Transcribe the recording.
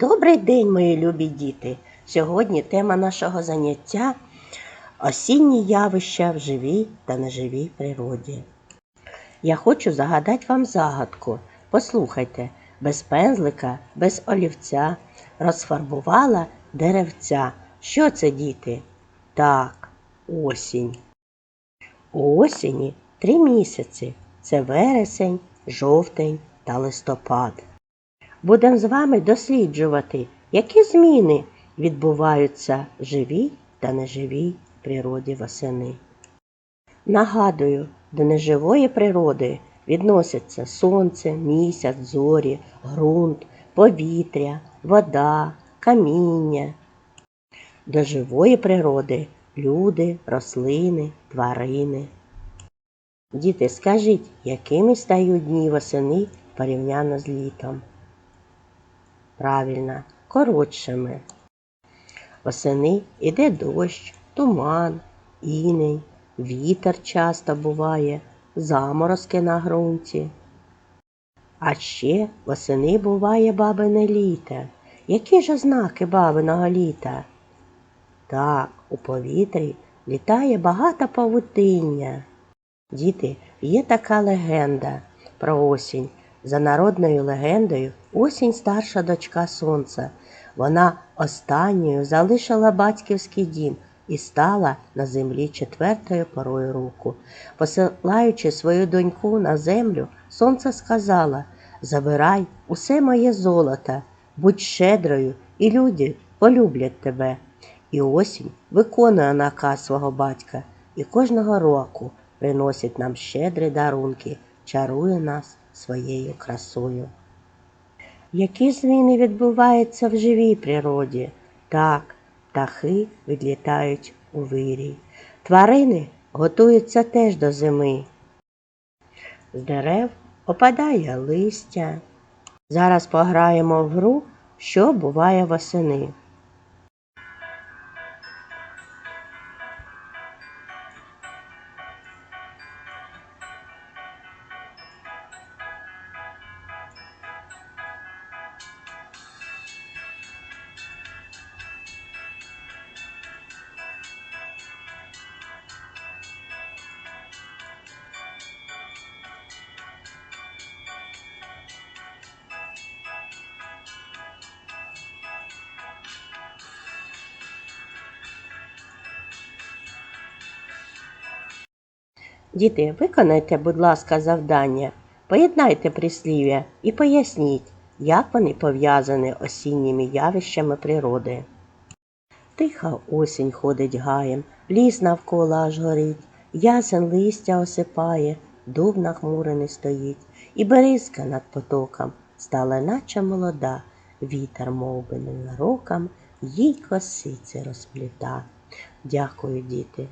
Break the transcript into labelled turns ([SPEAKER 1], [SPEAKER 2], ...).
[SPEAKER 1] Добрий день, мої любі діти! Сьогодні тема нашого заняття осінні явища в живій та неживій природі. Я хочу загадати вам загадку. Послухайте, без пензлика, без олівця розфарбувала деревця. Що це, діти? Так, осінь. У осені три місяці це вересень, жовтень та листопад. Будемо з вами досліджувати, які зміни відбуваються в живій та неживій природі восени. Нагадую, до неживої природи відносяться сонце, місяць, зорі, ґрунт, повітря, вода, каміння. До живої природи люди, рослини, тварини. Діти, скажіть, якими стають дні восени порівняно з літом? Правильно, коротшими. Восени іде дощ, туман, інень, вітер часто буває, заморозки на ґрунті. А ще восени буває бабине літо. Які ж ознаки бабиного літа? Так, у повітрі літає багато павутиння. Діти, є така легенда про осінь. За народною легендою, осінь старша дочка сонця. Вона останньою залишила батьківський дім і стала на землі четвертою порою року. Посилаючи свою доньку на землю, сонце сказала Забирай усе моє золото, будь щедрою, і люди полюблять тебе. І осінь виконує наказ свого батька і кожного року приносить нам щедрі дарунки, чарує нас своєю красою. Які зміни відбуваються в живій природі? Так, птахи відлітають у вирій. Тварини готуються теж до зими. З дерев опадає листя. Зараз пограємо в гру, що буває восени. Діти, виконайте, будь ласка, завдання. Поєднайте прислів'я і поясніть, як вони пов'язані осінніми явищами природи. Тиха осінь ходить гаєм, ліс навколо аж горить, ясен листя осипає, дуб нахмурений стоїть, і берізка над потоком стала наче молода, вітер мов би ненароком, їй косиці розпліта. Дякую, діти.